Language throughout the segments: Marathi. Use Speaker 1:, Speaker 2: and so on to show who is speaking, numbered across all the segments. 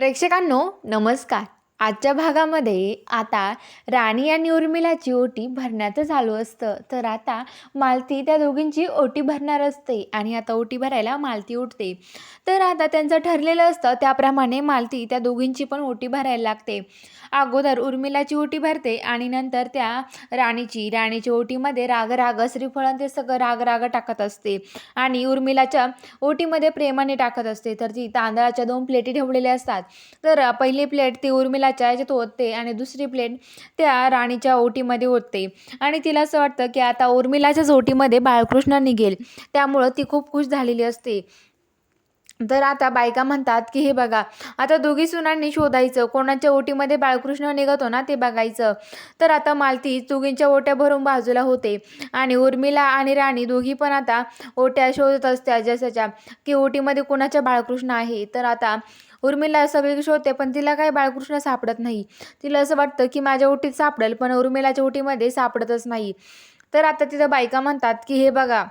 Speaker 1: प्रेक्षकांनो नमस्कार. आजच्या भागामध्ये आता राणी आणि उर्मिलाची ओटी भरण्याचं चालू असतं. तर आता मालती त्या दोघींची ओटी भरणार असते आणि आता ओटी भरायला मालती उठते. तर आता त्यांचं ठरलेलं असतं त्याप्रमाणे मालती त्या दोघींची पण ओटी भरायला लागते. अगोदर उर्मिलाची ओटी भरते आणि नंतर त्या राणीची राणीच्या ओटीमध्ये राग राग श्रीफळं ते सगळं राग राग टाकत असते. आणि उर्मिलाच्या ओटीमध्ये प्रेमाने टाकत असते. तर ती तांदळाच्या दोन प्लेटी ठेवलेल्या असतात. तर पहिली प्लेट ती उर्मिला तिळाच्या याच्यात ओतते आणि दुसरी प्लेट त्या राणीच्या ओटीमध्ये ओतते. आणि तिला असं वाटतं की आता उर्मिलाच्याच ओटीमध्ये बाळकृष्ण निघेल. त्यामुळं ती खूप खुश झालेली असते. तर आता बायका म्हणतात की हे बघा आता दोघी सुनांनी शोधायचं. कोणाच्या ओटीमध्ये बाळकृष्ण निघतो ना ते बघायचं. तर आता मालती दोघींच्या ओट्या भरून बाजूला होते. आणि उर्मिला आणि राणी दोघी पण आता ओट्या शोधत असत्या जसाच्या की ओटीमध्ये कोणाच्या बाळकृष्ण आहे. तर आता उर्मिला सगळी शोधते पण तिला काही बाळकृष्ण सापडत नाही. तिला असं वाटतं की माझ्या ओटीत सापडेल पण उर्मिलाच्या ओटीमध्ये सापडतच नाही. तर आता तिथं बायका म्हणतात की हे बघा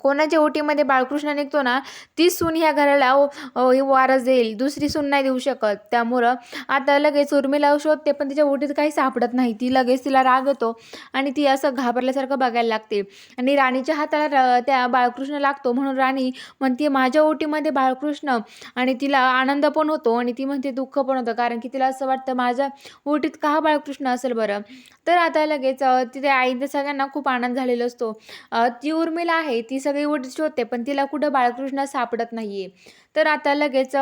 Speaker 1: कोणाच्या ओटीमध्ये बाळकृष्ण निघतो ना ती सून ह्या घराला ओ- वारस देईल. दुसरी सून नाही देऊ शकत. त्यामुळं आता लगेच उर्मिला शोधते पण तिच्या ओटीत काही सापडत नाही. ती लगेच तिला राग येतो आणि ती असं घाबरल्यासारखं बघायला लागते. आणि राणीच्या हाताला त्या बाळकृष्ण लागतो. म्हणून राणी म्हणते माझ्या ओटीमध्ये बाळकृष्ण. आणि तिला आनंद पण होतो आणि ती म्हणते दुःख पण होतं. कारण की तिला असं वाटतं माझ्या ओटीत का बाळकृष्ण असेल बरं? तर आता लगेच तिथे आईने सगळ्यांना खूप आनंद झालेला असतो. ती उर्मिला आहे ती सगळी ओटी शोधते पण तिला कुठं बाळकृष्ण सापडत नाहीये. तर आता लगेच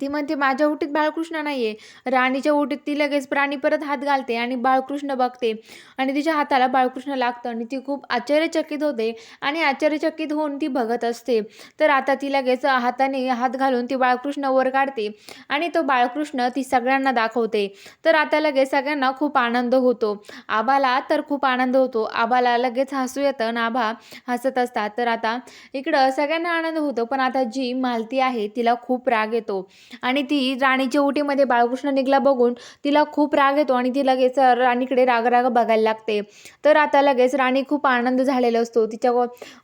Speaker 1: ती म्हणते माझ्या ओटीत बाळकृष्ण नाही आहे राणीच्या ओटीत ती लगेच प्राणी परत हात घालते आणि बाळकृष्ण बघते. आणि तिच्या हाताला बाळकृष्ण लागतं आणि ती खूप आश्चर्यचकित होते. आणि आश्चर्यचकित होऊन ती बघत असते. तर आता ती लगेच हाताने हात घालून ती बाळकृष्ण वर काढते आणि तो बाळकृष्ण ती सगळ्यांना दाखवते. तर आता लगेच सगळ्यांना खूप आनंद होतो. आबाला तर खूप आनंद होतो. आबाला लगेच हसू येतं आणि आबा हसत असतात. तर आता इकडं सगळ्यांना आनंद होतो. पण आता जी मालती आहे तिला खूप राग येतो. आणि ती राणीच्या ओटीमध्ये बाळकृष्ण निघला बघून तिला खूप राग येतो आणि ती लगेच राणीकडे राग राग बघायला लागते. तर आता लगेच राणी खूप आनंद झालेला असतो. तिच्या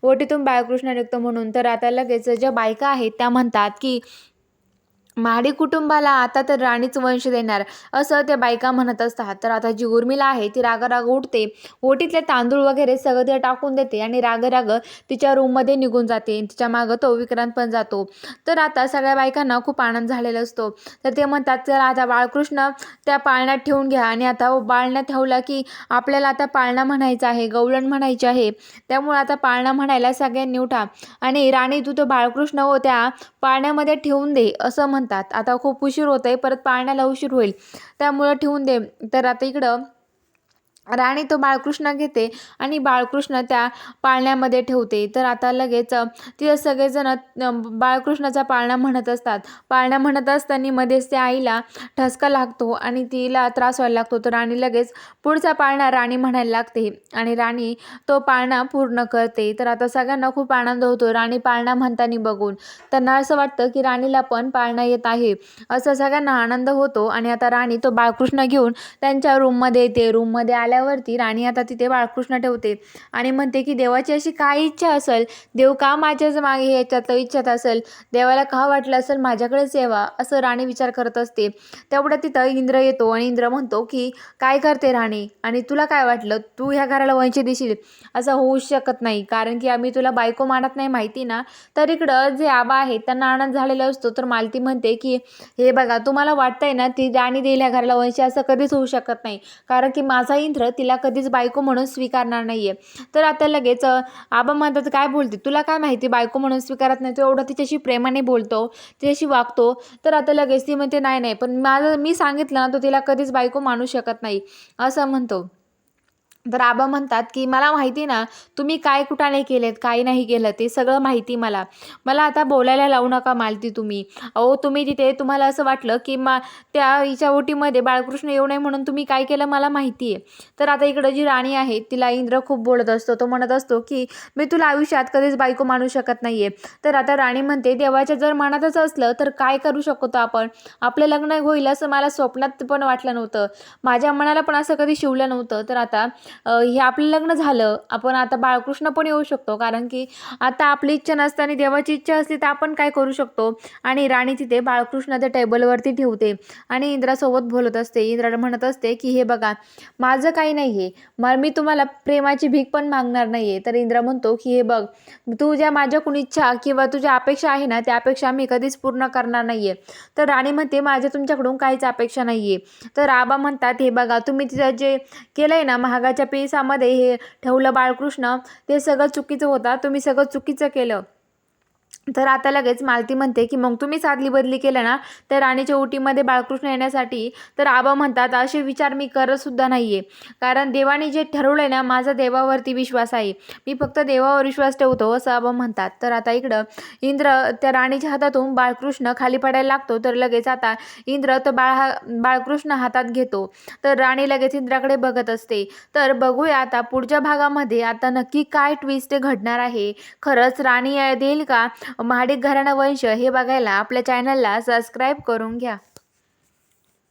Speaker 1: ओटीतून बाळकृष्ण निघतो म्हणून. तर आता लगेच ज्या बायका आहेत त्या म्हणतात की महाडी कुटुंबाला आता तर राणीच वंश देणार असं त्या बायका म्हणत असतात. तर आता जी उर्मिला आहे ती राग राग उठते. ओटीतले तांदूळ वगैरे सगळं ते टाकून देते आणि राग राग तिच्या रूममध्ये निघून जाते. तिच्या मागं तो विक्रांत पण जातो. तर आता सगळ्या बायकांना खूप आनंद झालेला असतो. तर ते म्हणतात चला आता बाळकृष्ण त्या पाळण्यात ठेवून घ्या. आणि आता पाळण्यात ठेवला की आपल्याला आता पाळणा म्हणायचा आहे गवळण म्हणायची आहे. त्यामुळे आता पाळणा म्हणायला सगळ्यांनी उठा. आणि राणी तू तो बाळकृष्ण हो त्या पाळण्यामध्ये ठेवून दे असं म्हणतात. आता खूप उशीर होत आहे परत पाळण्याला उशीर होईल. त्यामुळं ठेवून दे. तर आता इकडं राणी तो बाळकृष्ण घेते आणि बाळकृष्ण त्या पाळण्यामध्ये ठेवते. तर आता लगेच तिथं सगळेजण बाळकृष्णाचा पाळणा म्हणत असतात. पाळणा म्हणत असताना मध्येच त्या आईला ठसका लागतो आणि तिला त्रास व्हायला लागतो. तर राणी लगेच पुढचा पाळणा राणी म्हणायला लागते आणि राणी तो पाळणा पूर्ण करते. तर आता सगळ्यांना खूप आनंद होतो. राणी पाळणा म्हणताना बघून त्यांना असं वाटतं की राणीला पण पाळणा येत आहे. असं सगळ्यांना आनंद होतो आणि आता राणी तो बाळकृष्ण घेऊन त्यांच्या रूममध्ये येते. रूममध्ये आल्या आल्यावरती राणी आता तिथे बाळकृष्ण ठेवते आणि म्हणते की देवाची अशी काय इच्छा असेल? देव का माझ्याच मागे याच्यात इच्छात असेल? देवाला का वाटलं असेल माझ्याकडेच यावा? असं राणी विचार करत असते. तेवढं तिथं इंद्र येतो आणि इंद्र म्हणतो की काय करते राणी? आणि तुला काय वाटलं? तू ह्या घराला वंश देशील. असं होऊच शकत नाही. कारण की आम्ही तुला बायको मानत नाही माहिती ना? तर इकडं जे आबा आहे त्यांना आनंद झालेला असतो. तर मालती म्हणते की हे बघा तुम्हाला वाटतंय ना ती राणी देईल ह्या घराला वंश? असं कधीच होऊ शकत नाही. कारण की माझा इंद्र तिला कधीच बायको म्हणून स्वीकारणार नाहीये. तर आता लगेच आबा म्हणतात काय बोलते? तुला काय माहिती? बायको म्हणून स्वीकारत नाही. तो एवढा तिच्याशी प्रेमाने बोलतो तिच्याशी वागतो. तर आता लगेच ती म्हणते नाही नाही पण माझं मी सांगितलं ना तो तिला कधीच बायको मानू शकत नाही. असं म्हणतो. तर आबा म्हणतात की मला माहिती ना तुम्ही काय कुठाने केलेत काय नाही केलं ते सगळं माहिती मला. मला आता बोलायला लावू नका मालती तुम्ही. अहो तुम्ही तिथे तुम्हाला असं वाटलं की मा त्या हिच्या ओटीमध्ये बाळकृष्ण येऊ नये म्हणून तुम्ही काय केलं मला माहिती आहे तर आता इकडं जी राणी आहे तिला इंद्र खूप बोलत असतो. तो म्हणत असतो की मी तुला आयुष्यात कधीच बायको मानू शकत नाही आहे तर आता राणी म्हणते देवाच्या जर मनातच असलं तर काय करू शकतो आपण? आपलं लग्न होईल असं मला स्वप्नात पण वाटलं नव्हतं. माझ्या मनाला पण असं कधी शिवलं नव्हतं. तर आता हे आपलं लग्न झालं आपण आता बाळकृष्ण पण येऊ शकतो. कारण की आता आपली इच्छा नसताना देवाची इच्छा असली तर आपण काय करू शकतो? आणि राणी तिथे बाळकृष्ण त्या टेबलवरती ठेवते आणि इंद्रासोबत बोलत असते. इंद्राला म्हणत असते की हे बघा माझं काही नाही आहे मग मी तुम्हाला प्रेमाची भीक पण मागणार नाही आहे तर इंद्र म्हणतो की हे बघ तू ज्या कुणी इच्छा किंवा तुझ्या अपेक्षा आहे ना त्या अपेक्षा मी कधीच पूर्ण करणार नाही आहे तर राणी म्हणते माझ्या तुमच्याकडून काहीच अपेक्षा नाही आहे तर आबा म्हणतात हे बघा तुम्ही तिथं जे केलं आहे ना महागाच्या पेसामध्ये हे ठेवलं बाळकृष्ण ते सगळं चुकीचं होता तुम्ही सगळं चुकीचं केलं. तर आता लगेच मालती म्हणते की मग तुम्ही सादली बदली केलं ना तर राणीच्या ओटीमध्ये बाळकृष्ण येण्यासाठी तर आबा म्हणतात असे विचार मी करतसुद्धा नाही आहे कारण देवाने जे ठरवलं आहे ना माझा देवावरती विश्वास आहे. मी फक्त देवावर विश्वास ठेवतो असं आबा म्हणतात. तर आता इकडं इंद्र त्या राणीच्या हातातून बाळकृष्ण खाली पडायला लागतो. तर लगेच आता इंद्र तर बाळ हा बाळकृष्ण हातात घेतो. तर राणी लगेच इंद्राकडे बघत असते. तर बघूया आता पुढच्या भागामध्ये आता नक्की काय ट्विस्ट घडणार आहे. खरंच राणी देईल का? महाडिक घराणा वंश हे बघायला आपल्या चॅनलला सबस्क्राईब करून घ्या.